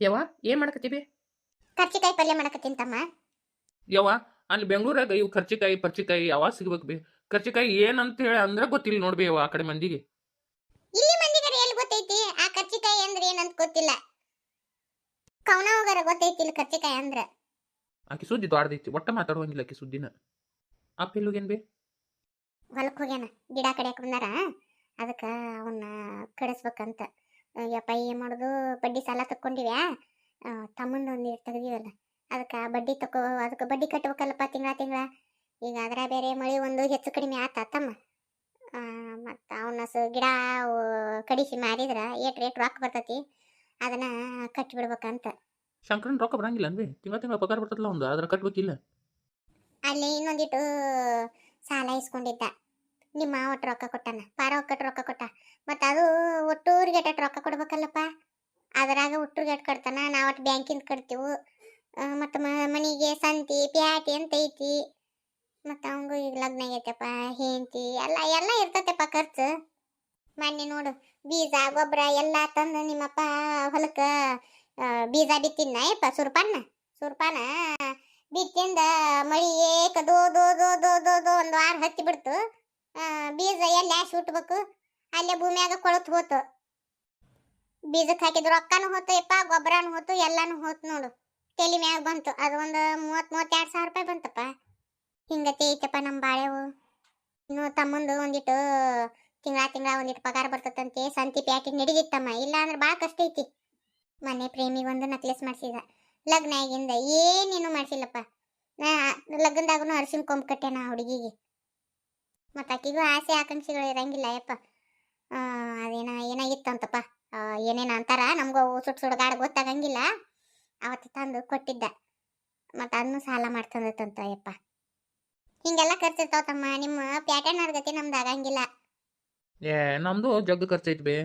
ಯವ್ವ ಏನ್ ಮಾಡಕತ್ತೀವಿ? ಕರ್ಚಿಕಾಯಿ ಪಲ್ಯ ಮಾಡಕತ್ತೀನಿ ತಮ್ಮ. ಯವ್ವ ಅಲ್ಲಿ ಬೆಂಗಳೂರಾಗ ಇವು ಕರ್ಚಿಕಾಯಿ ಪರ್ಚಿಕಾಯಿ ಯಾವಾಗ ಸಿಗ್ಬೇಕು ಬಿ? ಖರ್ಚಿಕಾಯಿ ಏನಂತ ಹೇಳಿ ಅಂದ್ರೆ ಗೊತ್ತಿಲ್ಲ ನೋಡ್ಬಿ ಯವ್ವ ಆ ಕಡೆ ಮಂದಿಗೆ. ಇಲ್ಲಿ ಮಂದಿಗರೆ ಎಲ್ಲಿ ಗೊತ್ತೈತಿ? ಆ ಕರ್ಚಿಕಾಯಿ ಅಂದ್ರೆ ಏನಂತ ಗೊತ್ತಿಲ್ಲ. ಕವನ ಹೋಗರ ಗೊತ್ತೈತಿ ಇಲ್ಲಿ ಕರ್ಚಿಕಾಯಿ ಅಂದ್ರೆ. ಆಕೆ ಸುದ್ದಿ ದೊಡ್ಡದೈತಿ ಒಟ್ಟ ಮಾತಾಡುವಂಗಿಲ್ಲ ಆಕೆ ಸುದ್ದಿನ. ಆ ಎಲ್ಲಿಗೇನ್ ಬಿ? ಹೊಲಕ್ ಹೋಗ್ಯಾನ ಗಿಡ ಕಡೆ ಬಂದಾರ ಅದಕ್ಕ ಅವನ್ನ ಕಡಿಸ್ಬೇಕಂತ. ಯಪ್ಪ ಏನು ಮಾಡೋದು? ಬಡ್ಡಿ ಸಾಲ ತಕ್ಕೊಂಡಿವ್ಯಾ? ತಮ್ಮಂದು ಒಂದು ತೆಗ್ದಿವಲ್ಲ ಅದಕ್ಕ ಬಡ್ಡಿ ತಕೋ ಅದಕ್ಕ ಬಡ್ಡಿ ಕಟ್ಬೇಕಲ್ಲಪ್ಪ ತಿಂಗಳ ತಿಂಗಳ. ಈಗ ಅದ್ರ ಬೇರೆ ಮಳಿ ಒಂದು ಹೆಚ್ಚು ಕಡಿಮೆ ಆತ ತಮ್ಮ. ಮತ್ತು ಮತ್ತ ಅವನ್ನ ಸ ಗಿಡ ಕಡಿಸಿ ಮಾರಿದ್ರ ಏಟ್ ರೇಟ್ ರೊಕ್ಕ ಬರ್ತೈತಿ ಅದನ್ನು ಕಟ್ಟಿಬಿಡ್ಬೇಕಂತ ಶಂಕರನ್ ರೊಕ್ಕ ಬರಂಗಿಲ್ಲ ಅನ್ವಿ? ತಿಂಗಳ ತಿಂಗಳ ಪಗಾರ ಬರ್ತದಲ್ಲ ಒಂದು ಅದ್ರ ಕಟ್ಬೇಕಿಲ್ಲ. ಅಲ್ಲಿ ಇನ್ನೊಂದಿಟ್ಟು ಸಾಲ ಇಸ್ಕೊಂಡಿದ್ದ. ನಿಮ್ಮ ಮಾವ ಒಟ್ಟು ರೊಕ್ಕ ಕೊಟ್ಟಾನ? ಪಾರ ಒಕ್ಕಟ್ಟು ರೊಕ್ಕ ಕೊಟ್ಟ? ಮತ್ತು ಅದು ಒಟ್ಟೂರಿಗೆ ಅಟ್ಟ ರೊಕ್ಕ ಕೊಡ್ಬೇಕಲ್ಲಪ್ಪ? ಅದರಾಗ ಒಟ್ಟೂರಿಗೆ ಅಟ್ಟು ಕಟ್ತಾನ, ನಾವು ಒಟ್ಟು ಬ್ಯಾಂಕಿಂದ ಕಟ್ತೀವಿ. ಮತ್ತು ಮನೆಗೆ ಸಂತಿ, ಪ್ಯಾಟಿ ಅಂತ ಐತಿ. ಮತ್ತು ಅವಂಗೂ ಈಗ ಲಗ್ನ ಆಗೈತಪ್ಪ, ಹೆಂಡತಿ, ಎಲ್ಲ ಎಲ್ಲ ಇರ್ತೈತಪ್ಪ ಖರ್ಚು. ಮೊನ್ನೆ ನೋಡು, ಬೀಜ ಗೊಬ್ಬರ ಎಲ್ಲ ತಂದು ನಿಮ್ಮಪ್ಪ ಹೊಲಕ್ಕೆ ಬೀಜ ಬಿತ್ತಿನ ಯಪ್ಪ ಸುರ್ಪಾನ ಸುರ್ಪಾನ? ಬಿತ್ತಿಂದ ಮಳಿ ಏಕ ದೋ ದೋ ದೋ ದೋ ದೋ, ಒಂದು ವಾರ ಹತ್ತಿ ಬಿಡ್ತು. ಬೀಜ ಎಲ್ಲಿ ಸುಟ್ಬೇಕು, ಅಲ್ಲೇ ಭೂಮಿಯಾಗ ಕೊಳತು ಹೋತು. ಬೀಜಕ್ಕೆ ಹಾಕಿದ ರೊಕ್ಕನೂ ಹೋತು, ಯಪ್ಪ, ಗೊಬ್ಬರನೂ ಹೋತು, ಎಲ್ಲಾನು ಹೋತು ನೋಡು. ತಲೆ ಮ್ಯಾಗ ಬಂತು, ಅದು ಒಂದು ಮೂವತ್ತು, ಮೂವತ್ತೆರಡು ಸಾವಿರ ರೂಪಾಯಿ ಬಂತಪ್ಪ. ಹಿಂಗತಿ ಐತಪ್ಪ ನಮ್ಮ ಬಾಳೆವು. ಇನ್ನು ತಮ್ಮಂದು ಒಂದಿಟ್ಟು ತಿಂಗಳ ತಿಂಗಳ ಒಂದಿಟ್ಟು ಪಗಾರ ಬರ್ತದಂತೆ ಸಂತಿ ಪ್ಯಾಕಿಂಗ್ ನಡಿದಿತ್ತಮ್ಮ ಇಲ್ಲ ಅಂದ್ರೆ ಭಾಳ ಕಷ್ಟ ಐತಿ. ಮನೆ ಪ್ರೇಮಿಗೆ ಒಂದು ನಕ್ಲೆಸ್ ಮಾಡಿಸಿದ. ಲಗ್ನ ಆಗಿಂದ ಏನೇನು ಮಾಡಿಸಿಲ್ಲಪ್ಪ. ನಾ ಲಗ್ನದಾಗೂ ಅರಿಶಿನ ಕೊಂಬ್ ಕಟ್ಟೆ ನಾ ಹುಡುಗಿಗೆ. ಮತ್ತು ಆಕಿಗೂ ಆಸೆ ಆಕಾಂಕ್ಷೆಗಳು ಇರಂಗಿಲ್ಲ, ಯಪ್ಪ. ಅದೇನ ಏನಾಗಿತ್ತಂತಪ್ಪ ಏನೇನು ಅಂತಾರ? ನಮಗೂ ಸುಟ್ಟು ಸುಡುಗಾಡ ಗೊತ್ತಾಗಂಗಿಲ್ಲ. ಅವತ್ತು ತಂದು ಕೊಟ್ಟಿದ್ದ. ಮತ್ತು ಅದನ್ನು ಸಾಲ ಮಾಡ್ತಂದತ್ತಂತ, ಯಪ್ಪ. ಹಿಂಗೆಲ್ಲ ಖರ್ಚಿರ್ತಾವ ತಮ್ಮ. ನಿಮ್ಮ ಪ್ಯಾಟರ್ನ್ ಗತಿ ನಮ್ದು ಆಗಂಗಿಲ್ಲ. ಏ, ನಮ್ದು ಜಗ್ ಖರ್ಚೈತಿ ಬೇ.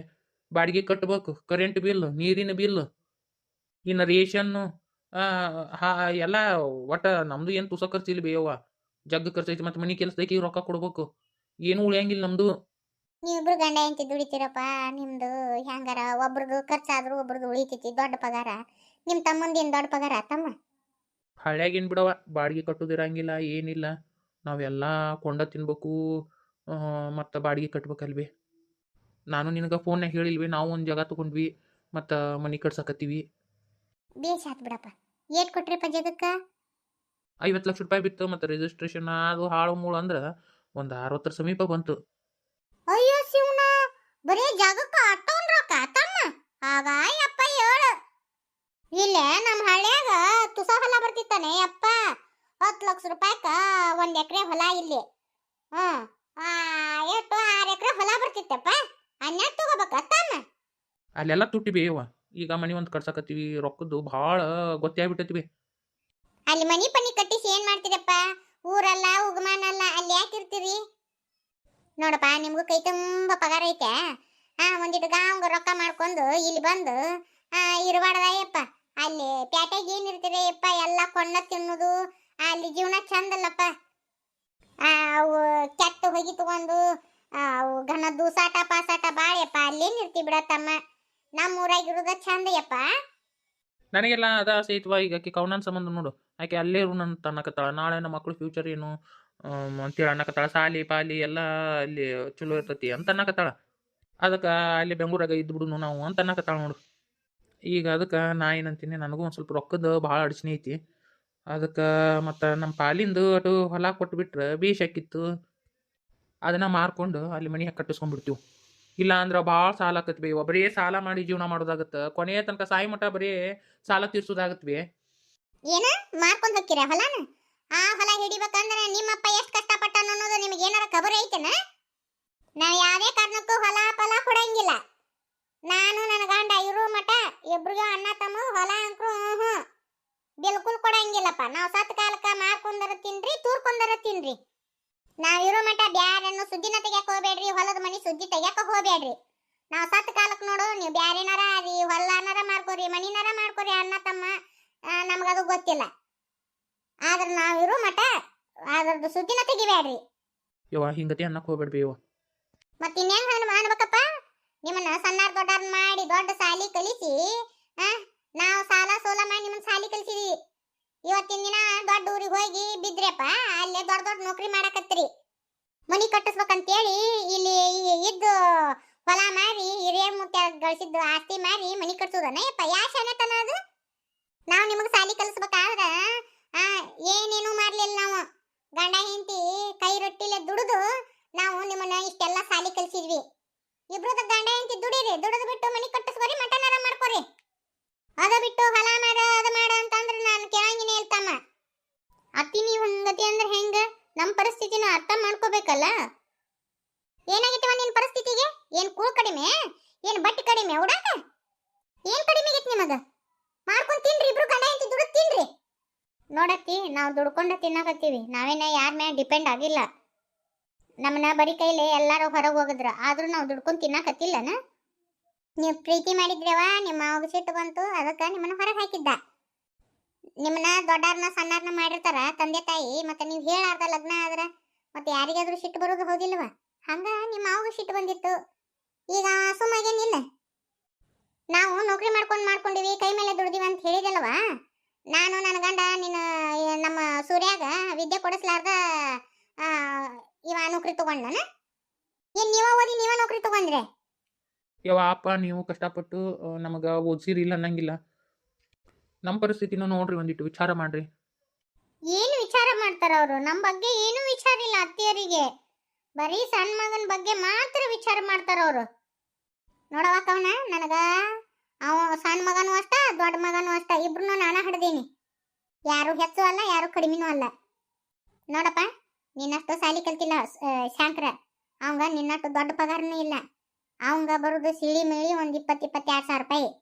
ಬಾಡಿಗೆ ಕಟ್ಟಬೇಕು ಕರೆಂಟ್ ಬಿಲ್ ನೀರಿನ ಬಿಲ್ ಇನ್ನು ರೇಷನ್ನು ಎಲ್ಲ ಒಟ್ಟ ನಮ್ದು ಏನು ತುಸ ಖರ್ಚಿಲ್ಲ ಬೇಯವ್ವ ಜಗ್ ಖರ್ಚೈತಿ ಮತ್ತು ಮನೆ ಕೆಲಸದಕ್ಕೆ ರೊಕ್ಕ ಕೊಡ್ಬೇಕು. ಏನು ಉಳಿಯಂಗಿಲ್ಲ ನಮ್ದು. ನೀವಿಬ್ರು ಗಂಡ ಹೆಂಡತಿ ದುಡಿತೀರಪ್ಪ ನಿಮ್ದು ಹೆಂಗಾರ ಒಬ್ರದ್ದು ಖರ್ಚಾದ್ರೂ ಒಬ್ರದ್ದು ಉಳಿತೈತಿ ದೊಡ್ಡ ಪಗಾರ. ನಿಮ್ಮ ತಮ್ಮಂದೇನು ದೊಡ್ಡ ಪಗಾರ ತಮ್ಮ? ಹಳ್ಯಾಗೇನು ಬಿಡವ ಬಾಡಿಗೆ ಕಟ್ಟೋದಿರಂಗಿಲ್ಲ ಏನಿಲ್ಲ. ನಾವೆಲ್ಲ ಕೊಂಡ ತಿನ್ಬೇಕು ಮತ್ತು ಬಾಡಿಗೆ ಕಟ್ಬೇಕಲ್ವಿ ನಾನು ನಿನಗೆ ಫೋನ್ಯಾಗ ಹೇಳಿಲ್ವಿ ನಾವು ಒಂದು ಜಾಗ ತಗೊಂಡ್ವಿ ಮತ್ತು ಮನೆ ಕಟ್ಸಕತ್ತೀವಿ. ಬೇಷ್ ಆತ್ ಬಿಡಪ್ಪ ಏಟ್ ಕೊಟ್ರಿಪ್ಪ ಜಗಕ್ಕ? ಐವತ್ತು ಲಕ್ಷ ರೂಪಾಯಿ ಬಿತ್ತು ಮತ್ತು ರಿಜಿಸ್ಟ್ರೇಷನ್ ಅದು ಹಾಳು ಮೂಳು ಅಂದ್ರೆ ಒಂದು ಅರವತ್ತರ ಸಮೀಪ ಬಂತು. ಅಯ್ಯೋ ಶಿವನ ಬರೀ ಜಾಗಕ್ಕೆ ಆಟೋನ್ ರೊಕ್ಕ ತಮ್ಮ. ಆಗ ಯಪ್ಪ ಹೇಳು. ಇಲ್ಲಿ ನಮ್ಮ ಹಳ್ಳ್ಯಾಗ ತುಸ ಹೊಲ ಬರ್ತಿತ್ತಾನೆ ಅಪ್ಪ. ಹತ್ತು ಲಕ್ಷ ರೂಪಾಯಿಕ ಒಂದು ಎಕರೆ ಹೊಲ ಇಲ್ಲಿ. ಹ್ಞೂ ಎಷ್ಟು ಆರು ಎಕರೆ ಹೊಲ ಬರ್ತಿತ್ತಪ್ಪ. ಹನ್ನೆರಡು ತಗೋಬೇಕ ತಮ್ಮ. ಅಲ್ಲೆಲ್ಲ ತುಟ್ಟಿ ಈಗ ಮನಿ ಒಂದು ಕಟ್ಸಕತ್ತೀವಿ ರೊಕ್ಕದ್ದು ಭಾಳ ಗೊತ್ತೇ ಅಲ್ಲಿ ಮನಿ ಪನಿ ಕಟ್ಟಿಸಿ ಏನ್ ಮಾಡ್ತೀರಪ್ಪ ಊರಲ್ಲ, ಉಗಮಾನಲ್ಲ, ಅಲ್ಲಿ ಯಾಕೆ ಇರ್ತೀರಿ? ನೋಡಪ್ಪ, ನಿಮಗೂ ಕೈ ತುಂಬ ಪಗಾರ ಐತೆ. ಆ ಒಂದಿಟ್ಟು ಗಾಂಗ ರೊಕ್ಕ ಮಾಡ್ಕೊಂಡು ಇಲ್ಲಿ ಬಂದು ಇರಬಾರ್ದಯ್ಯಪ್ಪ ಅಲ್ಲಿ ಪ್ಯಾಟ್ಯಾಗ ಏನು ಇರ್ತೀರಿ ಯಪ್ಪ ಎಲ್ಲ ಕೊಂಡ ತಿನ್ನೋದು ಅಲ್ಲಿ ಜೀವನ ಚಂದಲ್ಲಪ್ಪ. ಅವು ಕೆಟ್ಟ ಹೋಗಿ ತಗೊಂಡು ಅವು ಘನ ದೂಸಾಟ ಪಾಸಾಟ ಬಾಳ್ಯಪ್ಪ ಅಲ್ಲೇನಿರ್ತಿ ಬಿಡತ್ತಮ್ಮ? ನಮ್ಮ ಊರಾಗಿರೋದ ಚಂದ ಯಪ್ಪ ನನಗೆಲ್ಲ ಅದ ಆಸೆ ಐತ್ವ ಈಗ ಆಕೆ ಕೌನನ್ ಸಂಬಂಧ ನೋಡು. ಆಕೆ ಅಲ್ಲೇ ಇರು ಅಂತ ಅನ್ನಕತ್ತಾಳ ನಾಳೆ ನಮ್ಮ ಮಕ್ಳು ಫ್ಯೂಚರ್ ಏನು ಅಂತೇಳಿ ಅನ್ನಕತ್ತಾಳ. ಸಾಲಿ, ಪಾಲಿ ಎಲ್ಲ ಅಲ್ಲಿ ಚಲೋ ಇರ್ತತಿ ಅಂತ ಅನ್ನಕತ್ತಾಳ. ಅದಕ್ಕೆ ಅಲ್ಲಿ ಬೆಂಗಳೂರಾಗ ಇದ್ಬಿಡುನು ನಾವು ಅಂತ ಅನ್ನಕತ್ತಾಳ ನೋಡು. ಈಗ ಅದಕ್ಕೆ ನಾ ಏನಂತೀನಿ, ನನಗೂ ಒಂದು ಸ್ವಲ್ಪ ರೊಕ್ಕದ ಭಾಳ ಅಡಚಣೆ ಐತಿ. ಅದಕ್ಕೆ ಮತ್ತು ನಮ್ಮ ಪಾಲಿಂದು ಅದು ಹೊಲ ಕೊಟ್ಬಿಟ್ರೆ ಬೇಷ್ ಆಕಿತ್ತು ಅದನ್ನು ಮಾರ್ಕೊಂಡು ಅಲ್ಲಿ ಮನೆ ಕಟ್ಟಿಸ್ಕೊಂಡ್ಬಿಡ್ತೀವಿ. ಇಲ್ಲ ಅಂದ್ರೆ ಭಾಳ ಸಾಲ ಆಕತ್ವಿ. ಒಬ್ಬರೇ ಬರೀ ಸಾಲ ಮಾಡಿ ಜೀವನ ಮಾಡೋದಾಗತ್ತೆ. ಕೊನೆಯ ತನಕ ಸಾಯಿ ಮಠ ಬರೀ ಸಾಲ ತೀರ್ಸೋದಾಗತ್ವಿ. ಏನ? ಮಾರ್ಕೊಂಡ್ ಹೋಗ್ತೀರಾ ಹೊಲನ? ಆ ಹೊಲ ಹಿಡಿಬೇಕಂದ್ರೆ ನಿಮ್ಮಪ್ಪ ಎಷ್ಟು ಕಷ್ಟಪಟ್ಟ ಅನ್ನೋದು ನಿಮಗೆ ಏನಾರ ಖಬರ್ ಐತೆನ? ನಾವು ಯಾವ್ದೇ ಕಾರಣಕ್ಕೂ ಹೊಲ ಫಲ ಕೊಡಂಗಿಲ್ಲ. ನಾನು, ನನ್ನ ಗಂಡ ಇರು ಮಠ, ಇಬ್ರಿಗೂ ಅಣ್ಣ, ತಮ್ಮ, ಹೊಲ, ಅಂಕ್ರು ಹ್ಞೂ ಬಿಲ್ಕುಲ್ ಕೊಡಂಗಿಲ್ಲಪ್ಪ. ನಾವು ಸತ್ ಕಾಲಕ್ಕ ಮಾರ್ಕೊಂಡರ ತಿನ್ರಿ, ತೂರ್ಕೊಂಡರ ತಿನ್ರಿ. ನಾವ್ ಇರೋ ಮಠ ಬ್ಯಾರನ್ನು ಸುದ್ದಿನ ತೆಗ್ಯಾಕ ಹೋಗ್ಬೇಡ್ರಿ ಹೊಲದ ಮನಿ ಸುದ್ದಿ ತೆಗ್ಯಾಕ ಹೋಗ್ಬೇಡ್ರಿ. ನಾವು ಸತ್ ಕಾಲಕ್ಕೆ ನೋಡು ನೀವು ಬ್ಯಾರೇನಾರ ಆದಿ ಹೊಲನಾರ ಮಾಡ್ಕೋರಿ ಮನಿನಾರ ಮಾಡ್ಕೊರಿ ಅಣ್ಣ ತಮ್ಮ ನಮಗದು ಗೊತ್ತಿಲ್ಲ. ಆದ್ರೆ ನಾವಿರೋ ಮಠ ಅದ್ರದ್ದು ಸುದ್ದಿನ ತೆಗಿಬೇಡ್ರಿ. ಯವ್ವ ಹಿಂಗತಿ ಅನ್ನಕ್ಕೆ ಹೋಗ್ಬೇಡ್ರಿ ಬೇವ ಮತ್ತೆ ಇನ್ನೇನ್ ಹಣ್ಣು ಮಾಡ್ಬೇಕಪ್ಪ ನಿಮ್ಮನ್ನ ಸಣ್ಣಾರ್ ದೊಡ್ಡಾರ್ ಮಾಡಿ ದೊಡ್ಡ ಸಾಲಿ ಕಲಿಸಿ ಆ ನಾವು ಸಾಲಿ ಕಲ್ಸಿದಿ ಇವತ್ತಿನ ದಿನ ದೊಡ್ಡ ಊರಿಗೆ ಹೋಗಿ ಬಿದ್ರೆಪ್ಪ, ಅಲ್ಲೇ ದೊಡ್ಡ ದೊಡ್ಡ ನೌಕರಿ ಮಾಡಕತ್ರಿ. ಮನಿ ಕಟ್ಟಿಸ್ಬೇಕಂತೇಳಿ ಇಲ್ಲಿ ಇದ್ದು ಹೊಲ ಮಾರಿ, ಹಿರಿಯ ಮುತ್ಯ ಗಳಿಸಿದ್ದು ಆಸ್ತಿ ಮಾರಿ ಮನಿ ಕಟ್ಸೋದನ ಏಪ್ಪ ಯಾ ಶಾನೆತನ ಅದು? ನಾವು ನಿಮಗೆ ಸಾಲಿ ಕಲಿಸ್ಬೇಕಾದ್ರೆ ಏನೇನು ಮಾಡ್ಲಿಲ್ಲ ನಾವು. ಗಂಡ, ಹೆಂಡತಿ ಕೈ ರೊಟ್ಟಿಲೆ ದುಡಿದು ನಾವು ನಿಮ್ಮನ್ನ ಇಷ್ಟೆಲ್ಲ ಸಾಲಿ ಕಲಿಸಿದ್ವಿ. ಇಬ್ರದ ಗಂಡ, ಹೆಂಡತಿ ದುಡಿರಿ, ದುಡಿದು ಬಿಟ್ಟು ಮನಿ ಕಟ್ಟಿಸ್ಕೊರಿ ಮಟನ್ ಮಾಡ್ಕೊರಿ ಅದ ಬಿಟ್ಟು ಹೊಲ ಮಾಡ ಅದ ಮಾಡ ಅಂತಂದ್ರೆ ನಾನು ಕೇಳಂಗಿನೇ ಇಲ್ತಮ್ಮ ಅತ್ತಿ ನೀವು ಹಂಗತಿ ಅಂದ್ರೆ ಹೆಂಗ ನಮ್ಮ ಪರಿಸ್ಥಿತಿನ ಅರ್ಥ ಮಾಡ್ಕೋಬೇಕಲ್ಲ? ಏನಾಗಿತ್ತವ ನಿನ್ ಪರಿಸ್ಥಿತಿಗೆ? ಏನ್ ಕೂ ಕಡಿಮೆ? ಏನ್ ಬಟ್ಟೆ ಕಡಿಮೆ? ಉಡಾಕ? ಏನ್ ಕಡಿಮೆ ಆಗೈತಿ ನಿಮಗ? ಮಾಡ್ಕೊಂಡ್ ತಿನ್ರಿ, ಇಬ್ರು ಗಂಡ ಹೆಂಡತಿ ದುಡಿದ್ ತಿನ್ರಿ. ನೋಡತ್ತಿ, ನಾವು ದುಡ್ಕೊಂಡ ತಿನ್ನಕತ್ತೀವಿ. ನಾವೇನ ಯಾರ ಮೇಲೆ ಡಿಪೆಂಡ್ ಆಗಿಲ್ಲ. ನಮ್ಮನ್ನ ಬರೀ ಕೈಲಿ ಎಲ್ಲಾರು ಹೊರಗೆ ಹೋಗಿದ್ರ. ಆದ್ರೂ ನಾವು ದುಡ್ಕೊಂಡ್ ತಿನ್ನಾಕತ್ತಿಲ್ಲನ? ನೀವು ಪ್ರೀತಿ ಮಾಡಿದ್ರವ? ನಿಮ್ಮ ಸಿಟ್ಟು ಬಂತು. ಅದಕ್ಕೆ ನಿಮ್ಮನ್ನ ಹೊರಗೆ ಹಾಕಿದ್ದ. ನಿಮ್ಮನ್ನ ದೊಡ್ಡಾರ್ನ ಸಣ್ಣಾರ್ನ ಮಾಡಿರ್ತಾರ, ತಂದೆ ತಾಯಿ, ಮತ್ತೆ ನೀವು ಹೇಳಾರ್ದ ಲಗ್ನ ಆದ್ರೆ ಮತ್ತೆ ಯಾರಿಗಾದ್ರೂ ಸಿಟ್ಟು ಬರೋದು ಹೌದಿಲ್ವ? ಹಂಗ ನಿಮ್ಮ ಅವಾಗ ಸಿಟ್ಟು ಬಂದಿತ್ತು. ಈಗ ಸುಮ್ಮಾಗೇನಿಲ್ಲ ನಾವು ನೌಕರಿ ಮಾಡ್ಕೊಂಡು ಮಾಡ್ಕೊಂಡಿವಿ, ಕೈ ಮೇಲೆ ದುಡ್ದಿವಿ ಅಂತ ಹೇಳಿದಲ್ವಾ ನಾನು, ನನ್ನ ಗಂಡ, ನಿನ್ನ ನಮ್ಮ ಸೂರ್ಯಾಗ ವಿದ್ಯೆ ಕೊಡಿಸ್ಲಾರ್ದ ಇವ ನೌಕರಿ ತಗೊಂಡನ? ಏನ್ ನೀವ ಓದಿ, ನೀವ ನೌಕರಿ ತಗೊಂಡ್ರೆ? ಯವ್ವ ಅಪ್ಪ, ನೀವು ಕಷ್ಟಪಟ್ಟು ನಮಗ ಓದಿಸಿರಿ ಇಲ್ಲ ಅನ್ನಂಗಿಲ್ಲ. ನಮ್ಮ ಪರಿಸ್ಥಿತಿನ ನೋಡ್ರಿ ಒಂದಿಟ್ಟು ವಿಚಾರ ಮಾಡ್ರಿ. ಏನು ವಿಚಾರ ಮಾಡ್ತಾರ ಅವರು? ನಮ್ಮ ಬಗ್ಗೆ ಏನು ವಿಚಾರ ಇಲ್ಲ ಅತ್ತಿಯರಿಗೆ. ಬರೀ ಸಣ್ಣ ಮಗನ ಬಗ್ಗೆ ಮಾತ್ರ ವಿಚಾರ ಮಾಡ್ತಾರ ಅವರು. ನೋಡವ ಕವನ, ನನಗ ಅವ ಸಣ್ಣ ಮಗನೂ ಅಷ್ಟ, ದೊಡ್ಡ ಮಗನೂ ಅಷ್ಟ ಇಬ್ರು ನಾನ ಹಿಡ್ದೀನಿ. ಯಾರು ಹೆಚ್ಚು ಅಲ್ಲ, ಯಾರು ಕಡಿಮೆನೂ ಅಲ್ಲ. ನೋಡಪ್ಪ, ನಿನ್ನಷ್ಟು ಸಾಲಿ ಕಲ್ತಿಲ್ಲ ಶಾಂಕ್ರ. ಅವಂಗ ನಿನ್ನಷ್ಟು ದೊಡ್ಡ ಪಗಾರನೂ ಇಲ್ಲ. ಅವಂಗ ಬರೋದು ಸಿಳಿ ಮೇಳಿ ಒಂದ್ ಇಪ್ಪತ್ತು, ಇಪ್ಪತ್ತೆರಡು ಸಾವಿರ ರೂಪಾಯಿ.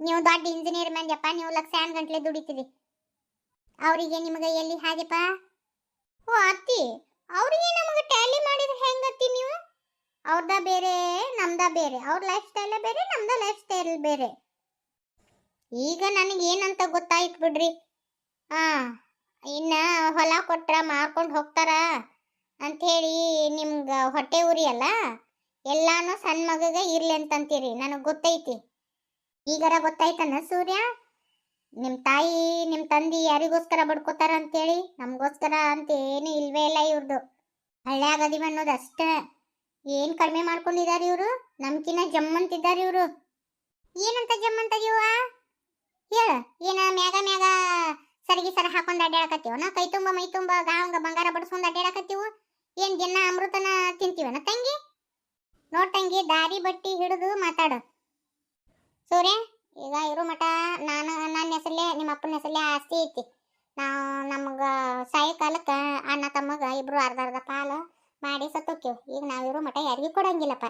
ನೀವು ದೊಡ್ಡ ಇಂಜಿನಿಯರ್ ಮಂದ್ಯಪ್ಪ, ನೀವು ಲಕ್ಷಾನ್ ಗಂಟ್ಲೆ ದುಡಿತೀರಿ. ಅವರಿಗೆ ನಿಮಗೆ ಎಲ್ಲಿ ಹಾಗೆಪ್ಪ? ಓ, ಅತ್ತಿ, ಅವರಿಗೆ ನಮಗೆ ಟ್ಯಾಲಿ ಮಾಡಿದ್ರೆ ಹೆಂಗತ್ತಿ ನೀವು? ಅವ್ರದ ಬೇರೆ, ನಮ್ದ ಬೇರೆ. ಅವ್ರ ಲೈಫ್ ಸ್ಟೈಲ್ ಬೇರೆ, ನಮ್ದ ಲೈಫ್ ಸ್ಟೈಲ್ ಬೇರೆ. ಈಗ ನನಗೆ ಏನಂತ ಗೊತ್ತಾಯ್ತು ಬಿಡ್ರಿ. ಆ, ಇನ್ನ ಹೊಲ ಕೊಟ್ರ ಮಾರ್ಕೊಂಡು ಹೋಗ್ತಾರ ಅಂಥೇಳಿ ನಿಮ್ಗೆ ಹೊಟ್ಟೆ ಉರಿ ಅಲ್ಲ? ಎಲ್ಲಾನು ಸಣ್ಣ ಮಗಗೆ ಇರ್ಲಿ ಅಂತಂತೀರಿ. ನನಗೆ ಗೊತ್ತೈತಿ. ಈಗರ ಗೊತ್ತಾಯ್ತನ ಸೂರ್ಯ? ನಿಮ್ಮ ತಾಯಿ ನಿಮ್ಮ ತಂದಿ ಯಾರಿಗೋಸ್ಕರ ಬಡ್ಕೋತಾರ ಅಂತೇಳಿ? ನಮಗೋಸ್ಕರ ಅಂತ ಏನು ಇಲ್ವೇ ಇಲ್ಲ ಇವ್ರದು. ಹಳ್ಳ್ಯಾಗ ಅದೀವಿ ಅನ್ನೋದು ಅಷ್ಟೇ. ಏನು ಕಡಿಮೆ ಮಾಡ್ಕೊಂಡಿದ್ದಾರೆ ಇವರು? ನಮ್ಕಿನ ಜಮ್ಮಂತಿದ್ದಾರೆ ಇವರು. ಏನಂತ ಜಮ್ಮಂತ ಜೀವ ಹೇಳ, ಏನ ಮ್ಯಾಗ ಮ್ಯಾಗ ಸರಿಗೆ ಸರ ಹಾಕೊಂಡು ಅಡ್ಡಾಡಕತ್ತೀವನ ಕೈ ತುಂಬ, ಮೈ ತುಂಬ ಗಾವಂಗ ಬಂಗಾರ ಬಡಿಸ್ಕೊಂಡು ಅಡ್ಡಾಡಕತ್ತೀವು ಏನ್ ದಿನ ಅಮೃತನ ತಿಂತೀವನ ತಂಗಿ? ನೋಡ್ ತಂಗಿ, ದಾರಿ ಬಟ್ಟಿ ಹಿಡಿದು ಮಾತಾಡು. ಸೂರ್ಯ, ಈಗ ಇರೋ ಮಠ. ನಾನು ನನ್ನ ಹೆಸರಲ್ಲೇ ನಿಮ್ಮ ಅಪ್ಪನ ಹೆಸರಲ್ಲೇ ಆಸ್ತಿ ಐತಿ. ನಾವು ನಮ್ಗೆ ಸಾಯಿ ಕಾಲಕ್ಕೆ ಅಣ್ಣ ತಮ್ಮಗ ಇಬ್ರು ಅರ್ಧ ಅರ್ಧ ಪಾಲು ಮಾಡಿ ಸತ್ತೋಕ್ಯವು. ಈಗ ನಾವು ನಾವಿರೋ ಮಠ, ಯಾರಿಗೂ ಕೊಡಂಗಿಲ್ಲಪ್ಪ.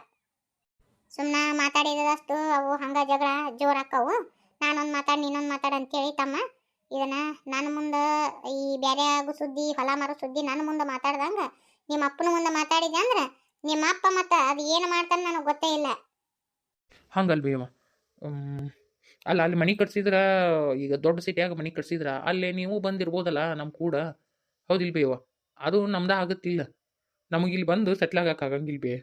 ಸುಮ್ಮನೆ ಮಾತಾಡಿದಷ್ಟು ಅವು ಹಂಗ ಜಗಳ ಜೋರಾಕ್ಕವು ನಾನೊಂದು ಮಾತಾಡಿ, ನೀನೊಂದು ಮಾತಾಡ ಅಂತೇಳಿ ತಮ್ಮ. ಇದನ್ನ ನನ್ನ ಮುಂದೆ ಈ ಬೇರೆ ಆಗು ಸುದ್ದಿ, ಹೊಲ ಮಾರೋ ಸುದ್ದಿ ನನ್ನ ಮುಂದೆ ಮಾತಾಡ್ದಂಗೆ, ನಿಮ್ಮ ಅಪ್ಪನ ಮುಂದೆ ಮಾತಾಡಿದೆ ಅಂದ್ರೆ, ನಿಮ್ಮ ಅಪ್ಪ ಮತ್ತೆ ಅದು ಏನು ಮಾಡ್ತಾನೆ ನನಗೆ ಗೊತ್ತೇ ಇಲ್ಲ. ಹಂಗಲ್ವೇ ಅಲ್ಲ, ಅಲ್ಲಿ ಮನೆ ಕಟ್ಸಿದ್ರ, ಈಗ ದೊಡ್ಡ ಸಿಟಿಯಾಗ ಮನೆ ಕಟ್ಸಿದ್ರ, ಅಲ್ಲೇ ನೀವು ಬಂದಿರ್ಬೋದಲ್ಲ ನಮ್ಮ ಕೂಡ. ಹೌದಿಲ್ ಬೇವ ಅದು ನಮ್ದ ಆಗುತ್ತಿಲ್ಲ. ನಮಗೆ ಇಲ್ಲಿ ಬಂದು ಸೆಟ್ಲ್ ಆಗಕ್ಕೆ ಆಗಂಗಿಲ್ಲ ಬೇ.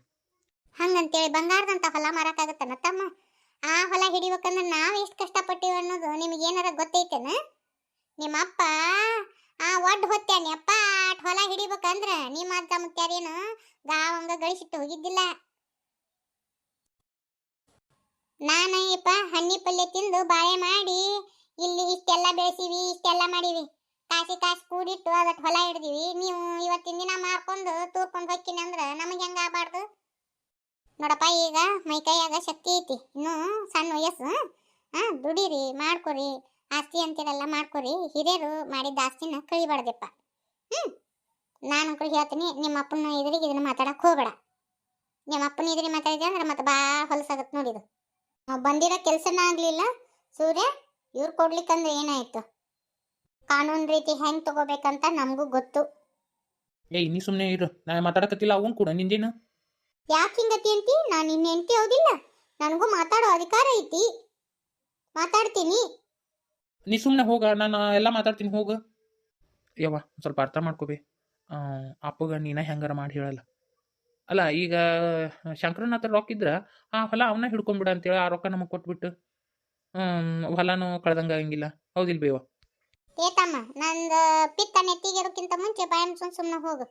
ಹಂಗಂತೇಳಿ ಬಂಗಾರದಂತ ಹೊಲ ಮಾರಕ್ಕಾಗತ್ತನ ತಮ್ಮ? ಆ ಹೊಲ ಹಿಡಿಬೇಕಂದ್ರೆ ನಾವು ಎಷ್ಟು ಕಷ್ಟಪಟ್ಟಿವಿ ಅನ್ನೋದು ನಿಮಗೆ ಏನಾರ ಗೊತ್ತೈತೇನ? ನಿಮ್ಮ ಅಪ್ಪ ಆ ಒಡ್ ಹೊತ್ತಾನೆ ಅಪ್ಪ ಹೊಲ ಹಿಡಿಬೇಕಂದ್ರೆ ನಿಮ್ಮ ಅಜ್ಜ ಮುತ್ಯಾರೇನು ಗಾವಂಗ ಗಳಿಸಿಟ್ಟು ಹೋಗಿದ್ದಿಲ್ಲ. ನಾನು ಯಪ್ಪ ಹಣ್ಣಿ ಪಲ್ಯ ತಿಂದು ಬಾಳೆ ಮಾಡಿ, ಇಲ್ಲಿ ಇಷ್ಟೆಲ್ಲ ಬೆಳೆಸಿವಿ ಇಷ್ಟೆಲ್ಲ ಮಾಡಿವಿ. ಕಾಸಿ ಕಾಸು ಕೂಡಿಟ್ಟು ಅದಕ್ಕೆ ಹೊಲ ಹಿಡ್ದಿವಿ ನೀವು ಇವತ್ತಿನ ದಿನ ಮಾರ್ಕೊಂಡು ತೂರ್ಕೊಂಡು ಹೋಗ್ತೀನಿ ಅಂದ್ರೆ ನಮಗೆ ಹೆಂಗೆ ಆಗಬಾರ್ದು? ನೋಡಪ್ಪ, ಈಗ ಮೈಕೈಯಾಗ ಶಕ್ತಿ ಐತಿ. ಇನ್ನು ಸಣ್ಣ ವಯಸ್ಸು. ಹಾಂ, ದುಡೀರಿ, ಮಾಡ್ಕೊರಿ. ಆಸ್ತಿ ಅಂತೀರಲ್ಲ ಮಾಡ್ಕೊರಿ. ಹಿರಿಯರು ಮಾಡಿದ್ದ ಆಸ್ತಿನ ಕಳಿಬಾರ್ದಪ್ಪ. ಹ್ಞೂ ನಾನು ಕೂಡ ಹೇಳ್ತೀನಿ, ನಿಮ್ಮ ಅಪ್ಪನ ಎದುರಿಗೆ ಇದನ್ನ ಮಾತಾಡಕ್ಕೆ ಹೋಗಬೇಡ. ನಿಮ್ಮ ಅಪ್ಪನ ಎದುರಿಗೆ ಮಾತಾಡಿದೆ ಅಂದ್ರೆ ಮತ್ತೆ ಭಾಳ ಹೊಲಸಾಗತ್ತೆ ನೋಡಿದು ಬಂದಿರೋ ಕೆಲಸನ ಆಗಲಿಲ್ಲ. ಸೂರ್ಯ ಇವ್ರು ಕೊಡ್ಲಿಕ್ಕಂದ್ರೆ ಏನಾಯ್ತು? ಕಾನೂನು ರೀತಿ ಹೆಂಗ್ ತಗೋಬೇಕಂತ ನಮಗೂ ಗೊತ್ತು. ಏಯ್ ನೀ ಸುಮ್ಮನೆ ಇರು. ನಾ ಮಾತಾಡಕತ್ತಿಲ್ಲ ಅವನ್ ಕೂಡ ನಿಂದೇನು? ಯಾಕೆ ಹಿಂಗತಿ ಅಂತಿ? ನಾನು ನಿನ್ನ ಹೆಂಡತಿ ಹೌದಿಲ್ಲ. ನನಗೂ ಮಾತಾಡೋ ಅಧಿಕಾರ ಐತಿ. ಮಾತಾಡ್ತೀನಿ. ನೀ ಸುಮ್ಮನೆ ಹೋಗ ನಾನು ಎಲ್ಲ ಮಾತಾಡ್ತೀನಿ ಹೋಗ. ಯವ್ವ ಸ್ವಲ್ಪ ಅರ್ಥ ಮಾಡ್ಕೋಬೇ ಅಪ್ಪಗ ನೀನ ಹೆಂಗಾರ ಮಾಡಿ ಹೇಳಲ್ಲ. ಅಲ್ಲ, ಈಗ ಶಂಕರನಾಥ ರೊಕ್ಕ ಇದ್ರ, ಆ ಹೊಲ ಅವನ್ನ ಹಿಡ್ಕೊಂಬಿಡ ಅಂತೇಳಿ ಆ ರೊಕ್ಕ ನಮಗೆ ಕೊಟ್ಬಿಟ್ಟು ಹೊಲನೂ ಕಳ್ದಂಗ ಆಗಂಗಿಲ್ಲ. ಹೌದಿಲ್ ಬೇವ ಏತಮ್ಮ ನಂದು ಪಿತ್ತ ನೆತ್ತಿಗೆರೋಕ್ಕಿಂತ ಮುಂಚೆ ಬಾಯಂ ಸುಮ್ ಸುಮ್ಮನೆ ಹೋಗು.